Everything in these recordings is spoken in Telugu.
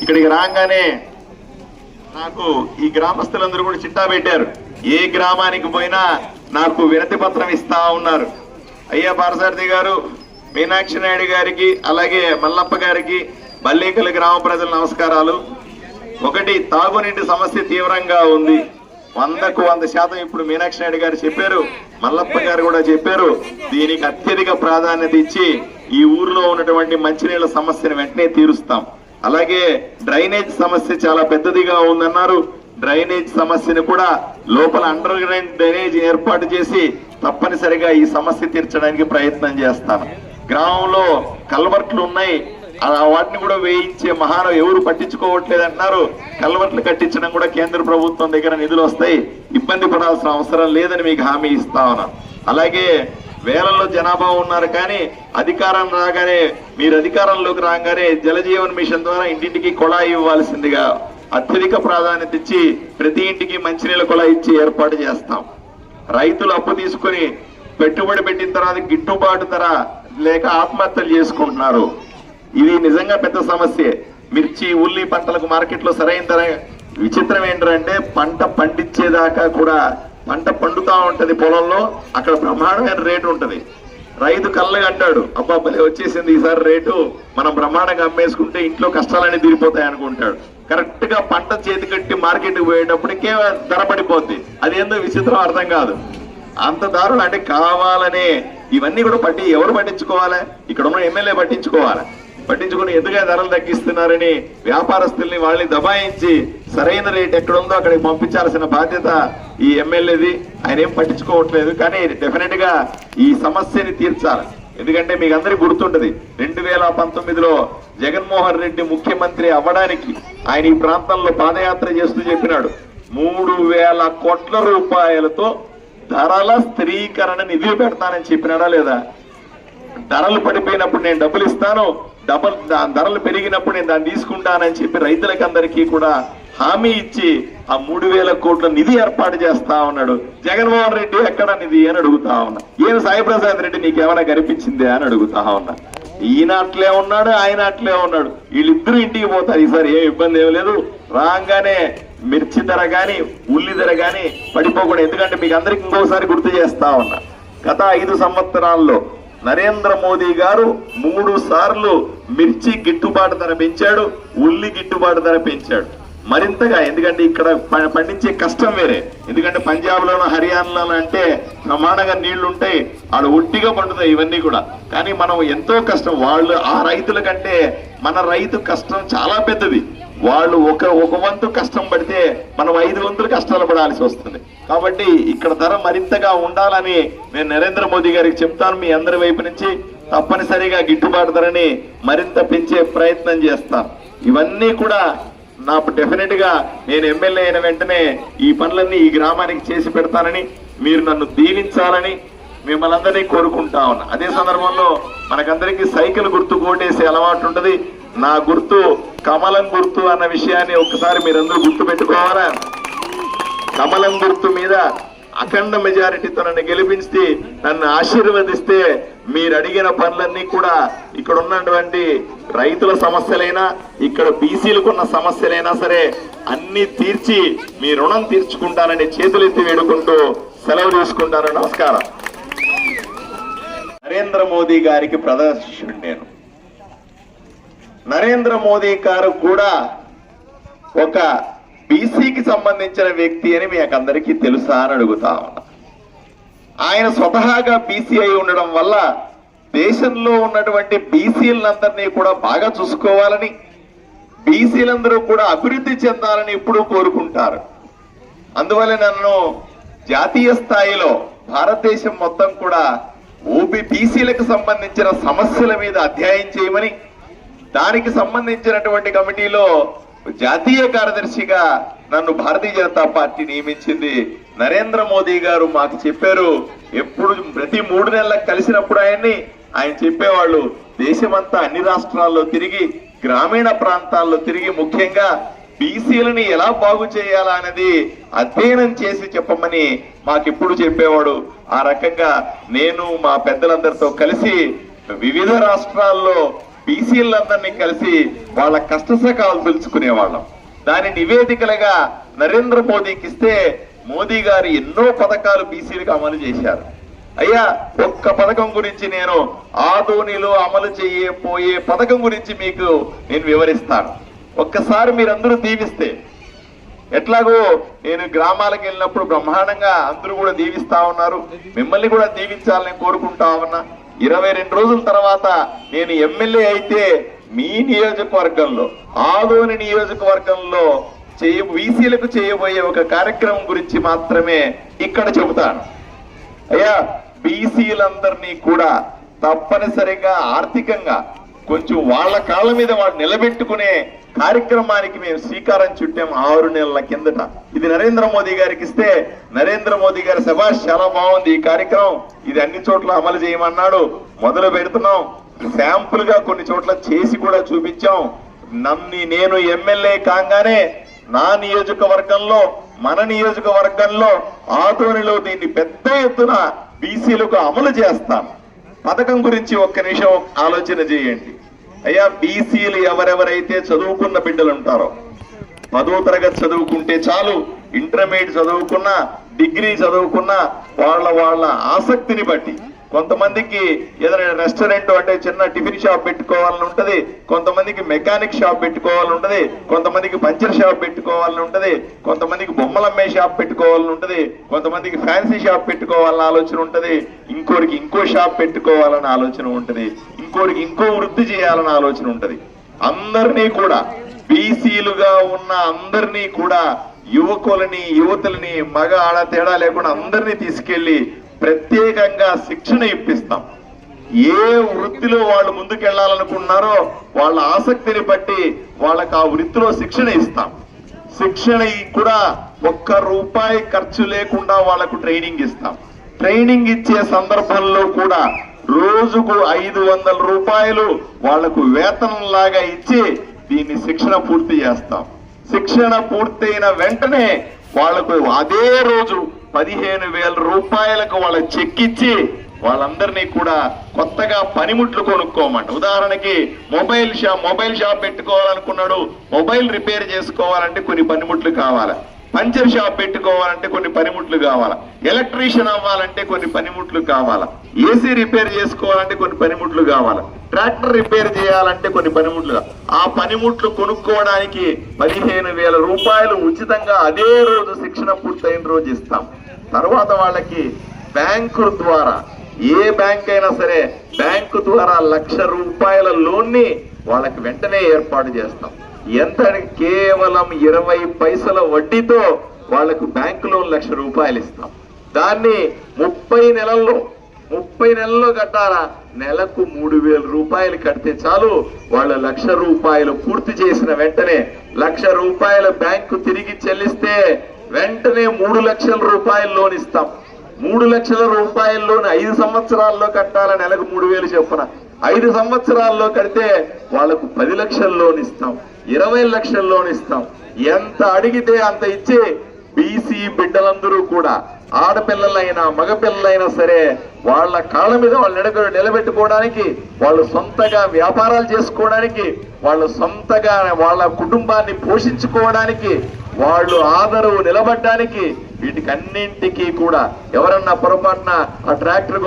ఇక్కడికి రాగానే నాకు ఈ గ్రామస్తులందరూ కూడా చిట్టా పెట్టారు. ఏ గ్రామానికి పోయినా నాకు వినతి పత్రం ఇస్తా ఉన్నారు. అయ్యా పారసారథి గారు మీనాక్షి నాయుడు గారికి అలాగే మల్లప్ప గారికి బల్లేకల గ్రామ ప్రజల నమస్కారాలు. ఒకటి తాగునీటి సమస్య తీవ్రంగా ఉంది. వందకు వంద శాతం ఇప్పుడు మీనాక్షి నాయుడు గారు చెప్పారు మల్లప్ప గారు కూడా చెప్పారు. దీనికి అత్యధిక ప్రాధాన్యత ఇచ్చి ఈ ఊర్లో ఉన్నటువంటి మంచినీళ్ళ సమస్యను వెంటనే తీరుస్తాం. అలాగే డ్రైనేజ్ సమస్య చాలా పెద్దదిగా ఉందన్నారు. డ్రైనేజ్ సమస్యను కూడా లోపల అండర్ గ్రౌండ్ డ్రైనేజ్ ఏర్పాటు చేసి తప్పనిసరిగా ఈ సమస్య తీర్చడానికి ప్రయత్నం చేస్తాను. గ్రామంలో కల్వర్ట్లు ఉన్నాయి. వాటిని కూడా వేయించే మహారం ఎవరు పట్టించుకోవట్లేదు అంటున్నారు. కల్వర్ట్లు కట్టించడం కూడా కేంద్ర ప్రభుత్వం దగ్గర నిధులు వస్తాయి. ఇబ్బంది పడాల్సిన అవసరం లేదని మీకు హామీ ఇస్తా ఉన్నాను. అలాగే వేలల్లో జనాభా ఉన్నారు కానీ అధికారం రాగానే మీరు అధికారంలోకి రాగానే జలజీవన్ మిషన్ ద్వారా ఇంటింటికి కుళాయి ఇవ్వాల్సిందిగా అత్యధిక ప్రాధాన్యత ఇచ్చి ప్రతి ఇంటికి మంచినీళ్ళ కుళాయి ఇచ్చి ఏర్పాటు చేస్తాం. రైతులు అప్పు తీసుకొని పెట్టుబడి పెట్టిన తర్వాత గిట్టుబాటు ధర లేక ఆత్మహత్యలు చేసుకుంటున్నారు. ఇది నిజంగా పెద్ద సమస్య. మిర్చి ఉల్లి పంటలకు మార్కెట్లో సరైన ధర విచిత్రం ఏంటంటే పంట పండించేదాకా కూడా పంట పండుతా ఉంటది పొలంలో అక్కడ బ్రహ్మాండమైన రేటు ఉంటది. రైతు కళ్ళగా అంటాడు అబ్బా భలే వచ్చేసింది ఈసారి రేటు. మనం బ్రహ్మాండంగా అమ్మేసుకుంటే ఇంట్లో కష్టాలన్నీ తీరిపోతాయి అనుకుంటాడు. కరెక్ట్గా పంట చేతి కట్టి మార్కెట్కి పోయేటప్పటికే ధర పడిపోద్ది. అది ఏందో విచిత్రం అర్థం కాదు. అంత దారుణం అంటే కావాలనే ఇవన్నీ కూడా పట్టి ఎవరు పట్టించుకోవాలి? ఇక్కడ ఉన్న ఎమ్మెల్యే పట్టించుకోవాలి. పట్టించుకుని ఎందుకే ధరలు తగ్గిస్తున్నారని వ్యాపారస్తుల్ని వాళ్ళని దబాయించి సరైన రేట్ ఎక్కడుందో అక్కడికి పంపించాల్సిన బాధ్యత ఈ ఎమ్మెల్యేది. ఆయన ఏం పట్టించుకోవట్లేదు కానీ డెఫినెట్గా ఈ సమస్యని తీర్చాలి. ఎందుకంటే మీకు అందరికి గుర్తుంటది రెండు వేల పంతొమ్మిదిలో జగన్మోహన్ రెడ్డి ముఖ్యమంత్రి అవ్వడానికి ఆయన ఈ ప్రాంతంలో పాదయాత్ర చేస్తూ చెప్పినాడు. మూడు వేల కోట్ల రూపాయలతో ధరల స్థిరీకరణ నిధులు పెడతానని చెప్పినాడా లేదా? ధరలు పడిపోయినప్పుడు నేను డబ్బులు ఇస్తాను డబ్బులు దా- ధరలు పెరిగినప్పుడు నేను దాన్ని తీసుకుంటానని చెప్పి రైతులకందరికీ కూడా హామీ ఇచ్చి ఆ మూడు వేల కోట్ల నిధి ఏర్పాటు చేస్తా ఉన్నాడు. జగన్మోహన్ రెడ్డి ఎక్కడ నిధి అని అడుగుతా ఉన్నా. ఏం సాయిప్రసాద్ రెడ్డి నీకేమైనా కనిపించిందే అని అడుగుతా ఉన్నా. ఈయన అట్లే ఉన్నాడు ఆయన అట్లే ఉన్నాడు. వీళ్ళిద్దరూ ఇంటికి పోతారు. ఈసారి ఏం ఇబ్బంది ఏం లేదు. రాగానే మిర్చి ధర కానీ ఉల్లి ధర కానీ పడిపోకూడదు. ఎందుకంటే మీకు అందరికి ఇంకోసారి గుర్తు చేస్తా ఉన్నా. గత ఐదు సంవత్సరాల్లో నరేంద్ర మోదీ గారు మూడు సార్లు మిర్చి గిట్టుబాటు ధర పెంచాడు ఉల్లి గిట్టుబాటు ధర పెంచాడు. మరింతగా ఎందుకంటే ఇక్కడ ప- పండించే కష్టం వేరే. ఎందుకంటే పంజాబ్లోను హర్యానాలో అంటే ప్రమాణంగా నీళ్ళు ఉంటాయి ఆడ ఒట్టిగా పండుతాయి ఇవన్నీ కూడా. కానీ మనం ఎంతో కష్టం వాళ్ళు ఆ రైతుల కంటే మన రైతు కష్టం చాలా పెద్దది. వాళ్ళు ఒక ఒక వంతు కష్టం పడితే మనం ఐదు వంతులు కష్టాలు పడాల్సి వస్తుంది. కాబట్టి ఇక్కడ ధర మరింతగా ఉండాలని నేను నరేంద్ర మోదీ గారికి చెప్తాను. మీ అందరి వైపు నుంచి తప్పనిసరిగా గిట్టుబాటు ధరని మరింత పెంచే ప్రయత్నం చేస్తాను ఇవన్నీ కూడా నాకు డెఫినెట్గా నేను ఎమ్మెల్యే అయిన వెంటనే ఈ పనులన్నీ ఈ గ్రామానికి చేసి పెడతానని మీరు నన్ను దీవించాలని మిమ్మల్ని అందరినీ కోరుకుంటా ఉన్నా. అదే సందర్భంలో మనకందరికీ సైకిల్ గుర్తు కోటేసే అలవాటు ఉంటుంది. నా గుర్తు కమలం గుర్తు అన్న విషయాన్ని ఒక్కసారి మీరందరూ గుర్తు పెట్టుకోవాలా కమలం గుర్తు మీద అఖండ మెజారిటీతో నన్ను గెలిపించి నన్ను ఆశీర్వదిస్తే మీరు అడిగిన పనులన్నీ కూడా ఇక్కడ ఉన్నటువంటి రైతుల సమస్యలైనా ఇక్కడ బీసీలకున్న సమస్యలైనా సరే అన్ని తీర్చి మీ రుణం తీర్చుకుంటానని చేతులెత్తి వేడుకుంటూ సెలవు తీసుకుంటాను. నమస్కారం. నరేంద్ర మోదీ గారికి ప్రదర్శించండి నేను. నరేంద్ర మోదీ గారు కూడా ఒక బీసీకి సంబంధించిన వ్యక్తి అని మీకు అందరికీ తెలుసా అని అడుగుతా ఉన్నా. ఆయన స్వతహాగా బీసీ అయి ఉండడం వల్ల దేశంలో ఉన్నటువంటి బీసీలందరినీ కూడా బాగా చూసుకోవాలని బీసీలందరూ కూడా అభివృద్ధి చెందాలని ఎప్పుడూ కోరుకుంటారు. అందువల్ల నన్ను జాతీయ స్థాయిలో భారతదేశం మొత్తం కూడా ఓబీ బీసీలకు సంబంధించిన సమస్యల మీద అధ్యయనం చేయమని దానికి సంబంధించినటువంటి కమిటీలో జాతీయ కార్యదర్శిగా నన్ను భారతీయ జనతా పార్టీ నియమించింది. నరేంద్ర మోదీ గారు మాకు చెప్పారు ఎప్పుడు ప్రతి మూడు నెలలకు కలిసినప్పుడు ఆయన్ని ఆయన చెప్పేవాళ్ళు దేశమంతా అన్ని రాష్ట్రాల్లో తిరిగి గ్రామీణ ప్రాంతాల్లో తిరిగి ముఖ్యంగా బీసీలని ఎలా బాగు చేయాలా అనేది అధ్యయనం చేసి చెప్పమని మాకెప్పుడు చెప్పేవాడు. ఆ రకంగా నేను మా పెద్దలందరితో కలిసి వివిధ రాష్ట్రాల్లో బీసీలందరినీ కలిసి వాళ్ళ కష్ట సఖాలు తెలుసుకునే తెలుసుకునేవాళ్ళం. దాని నివేదికలుగా నరేంద్ర మోదీకి ఇస్తే మోదీ గారు ఎన్నో పథకాలు బీసీలకు అమలు చేశారు. అయ్యా ఒక్క పథకం గురించి నేను ఆధోనిలో అమలు చేయబోయే పథకం గురించి మీకు నేను వివరిస్తాను. ఒక్కసారి మీరందరూ దీవిస్తే. ఎట్లాగో నేను గ్రామాలకు వెళ్ళినప్పుడు బ్రహ్మాండంగా అందరూ కూడా దీవిస్తా ఉన్నారు. మిమ్మల్ని కూడా దీవించాలని కోరుకుంటా ఉన్నా. ఇరవై రెండు రోజుల తర్వాత నేను ఎమ్మెల్యే అయితే మీ నియోజకవర్గంలో ఆదోని నియోజకవర్గంలో చేయ వీసీలకు చేయబోయే ఒక కార్యక్రమం గురించి మాత్రమే ఇక్కడ చెబుతాను. అయ్యా బీసీలందరినీ కూడా తప్పనిసరిగా ఆర్థికంగా కొంచెం వాళ్ళ కాళ్ళ మీద వాళ్ళు నిలబెట్టుకునే కార్యక్రమానికి మేము శ్రీకారం చుట్టాం ఆరు నెలల కిందట. ఇది నరేంద్ర మోదీ గారికి ఇస్తే నరేంద్ర మోదీ గారి సభాష్ చాలా బాగుంది ఈ కార్యక్రమం. ఇది అన్ని చోట్ల అమలు చేయమన్నాడు. మొదలు పెడుతున్నాం. శాంపుల్గా కొన్ని చోట్ల చేసి కూడా చూపించాం. నన్ను నేను ఎమ్మెల్యే కాగానే నా నియోజకవర్గంలో మన నియోజకవర్గంలో ఆధ్వర్యంలో దీన్ని పెద్ద ఎత్తున బీసీలకు అమలు చేస్తాం పథకం గురించి ఒక్క నిమిషం ఆలోచన చేయండి. అయ్యా బీసీలు ఎవరెవరైతే చదువుకున్న బిడ్డలు ఉంటారో పదో తరగతి చదువుకుంటే చాలు ఇంటర్మీడియట్ చదువుకున్నా డిగ్రీ చదువుకున్నా వాళ్ళ వాళ్ళ ఆసక్తిని బట్టి. కొంతమందికి ఏదైనా రెస్టారెంట్ అంటే చిన్న టిఫిన్ షాప్ పెట్టుకోవాలని ఉంటది కొంతమందికి మెకానిక్ షాప్ పెట్టుకోవాలని ఉంటది కొంతమందికి పంచర్ షాప్ పెట్టుకోవాలని ఉంటది కొంతమందికి బొమ్మలమ్మే షాప్ పెట్టుకోవాలని ఉంటది కొంతమందికి ఫ్యాన్సీ షాప్ పెట్టుకోవాలని ఆలోచన ఉంటది ఇంకోరికి ఇంకో షాప్ పెట్టుకోవాలని ఆలోచన ఉంటది. ఇంకోరికి ఇంకో వృద్ధి చేయాలని ఆలోచన ఉంటది. అందరినీ కూడా బీసీలుగా ఉన్న అందరినీ కూడా యువకులని యువతులని మగ ఆడ తేడా లేకుండా అందరినీ తీసుకెళ్ళి ప్రత్యేకంగా శిక్షణ ఇప్పిస్తాం. ఏ వృత్తిలో వాళ్ళు ముందుకెళ్ళాలనుకున్నారో వాళ్ళ ఆసక్తిని బట్టి వాళ్ళకి ఆ వృత్తిలో శిక్షణ ఇస్తాం. శిక్షణ కూడా ఒక్క రూపాయి ఖర్చు లేకుండా వాళ్ళకు ట్రైనింగ్ ఇస్తాం. ట్రైనింగ్ ఇచ్చే సందర్భంలో కూడా రోజుకు ఐదు వందల రూపాయలు వాళ్ళకు వేతనం లాగా ఇచ్చి దీన్ని శిక్షణ పూర్తి చేస్తాం. శిక్షణ పూర్తయిన వెంటనే వాళ్ళకు అదే రోజు పదిహేను వేల రూపాయలకు వాళ్ళ చెక్ ఇచ్చి వాళ్ళందరినీ కూడా కొత్తగా పనిముట్లు కొనుక్కోమంట. ఉదాహరణకి మొబైల్ షాప్ మొబైల్ షాప్ పెట్టుకోవాలనుకున్నాడు మొబైల్ రిపేర్ చేసుకోవాలంటే కొన్ని పనిముట్లు కావాలి? పంచర్ షాప్ పెట్టుకోవాలంటే కొన్ని పనిముట్లు కావాలా? ఎలక్ట్రీషియన్ అవ్వాలంటే కొన్ని పనిముట్లు కావాలా? ఏసీ రిపేర్ చేసుకోవాలంటే కొన్ని పనిముట్లు కావాలా? ట్రాక్టర్ రిపేర్ చేయాలంటే కొన్ని పనిముట్లు ఆ పనిముట్లు కొనుక్కోవడానికి పదిహేను వేల రూపాయలు ఉచితంగా అదే రోజు శిక్షణ పూర్తయిన రోజు ఇస్తాం. తర్వాత వాళ్ళకి బ్యాంకు ద్వారా ఏ బ్యాంక్ అయినా సరే బ్యాంకు ద్వారా లక్ష రూపాయల లోన్ని వాళ్ళకి వెంటనే ఏర్పాటు చేస్తాం. ఎంత కేవలం ఇరవై పైసల వడ్డీతో వాళ్ళకు బ్యాంకు లోన్ లక్ష రూపాయలు ఇస్తాం. దాన్ని ముప్పై నెలల్లో ముప్పై నెలల్లో కట్టాలా? నెలకు మూడు వేల రూపాయలు కడితే చాలు వాళ్ళ లక్ష రూపాయలు పూర్తి చేసిన వెంటనే లక్ష రూపాయల బ్యాంకు తిరిగి చెల్లిస్తే వెంటనే మూడు లక్షల రూపాయలు లోన్ ఇస్తాం. మూడు లక్షల రూపాయల్లోని ఐదు సంవత్సరాల్లో కట్టాల నెలకు మూడు వేలు చొప్పున? ఐదు సంవత్సరాల్లో కడితే వాళ్ళకు పది లక్షల లోన్ ఇస్తాం. ఇరవై లక్షల లోన్ ఇస్తాం. ఎంత అడిగితే అంత ఇచ్చి బీసీ బిడ్డలందరూ కూడా ఆడపిల్లలైనా మగపిల్లలైనా సరే వాళ్ళ కాళ్ళ మీద వాళ్ళు నిలబెట్టుకోవడానికి వాళ్ళు సొంతగా వ్యాపారాలు చేసుకోవడానికి వాళ్ళు సొంతగా వాళ్ళ కుటుంబాన్ని పోషించుకోవడానికి వాళ్ళు ఆదరవు నిలబడ్డానికి వీటికన్నింటికి కూడా ఎవరన్నా పొరపాటున ఆ ట్రాక్టర్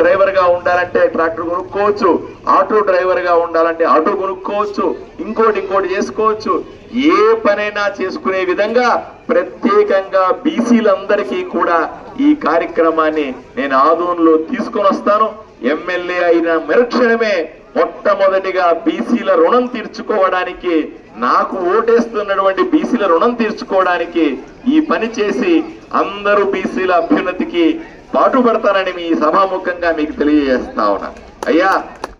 డ్రైవర్గా ఉండాలంటే ట్రాక్టర్ కొనుక్కోవచ్చు ఆటో డ్రైవర్గా ఉండాలంటే ఆటో కొనుక్కోవచ్చు ఇంకోటి ఇంకోటి చేసుకోవచ్చు. ఏ పనైనా చేసుకునే విధంగా ప్రత్యేకంగా బీసీలందరికీ కూడా ఈ కార్యక్రమాన్ని నేను ఆదోన్లో తీసుకొని వస్తాను. ఎమ్మెల్యే అయిన మరుక్షణమే మొట్టమొదటిగా బీసీల రుణం తీర్చుకోవడానికి నాకు ఓటేస్తున్నటువంటి బీసీల రుణం తీర్చుకోవడానికి ఈ పని చేసి అందరూ బీసీల అభ్యున్నతికి పాటుపడతానని మీ సభాముఖంగా మీకు తెలియజేస్తా ఉన్నా. అయ్యా!